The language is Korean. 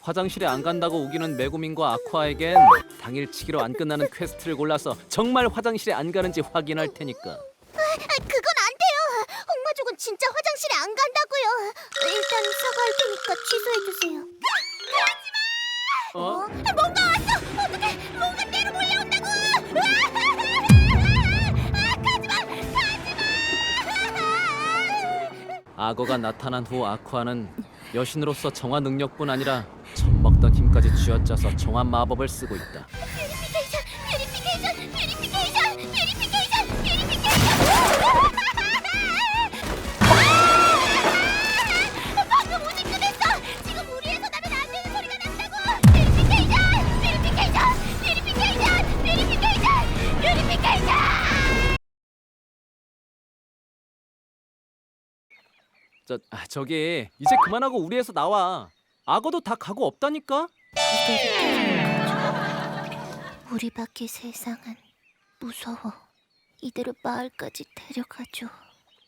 화장실에 안 간다고 우기는 메구민과 아쿠아에겐 당일치기로 안 끝나는 퀘스트를 골라서 정말 화장실에 안 가는지 확인할 테니까. 아, 그건 안 돼요. 홍마족은 진짜 화장실에 안 간다고요. 일단 사과할 테니까 취소해 주세요. 어? 뭔가 왔어. 어떡해? 뭔가 때 악어가 나타난 후 아쿠아는 여신으로서 정화 능력뿐 아니라 젖먹던 힘까지 쥐어짜서 정화 마법을 쓰고 있다. 저 아, 저기 이제 그만하고 우리에서 나와. 악어도 다 가고 없다니까. 우리 밖의 세상은 무서워. 이대로 마을까지 데려가줘.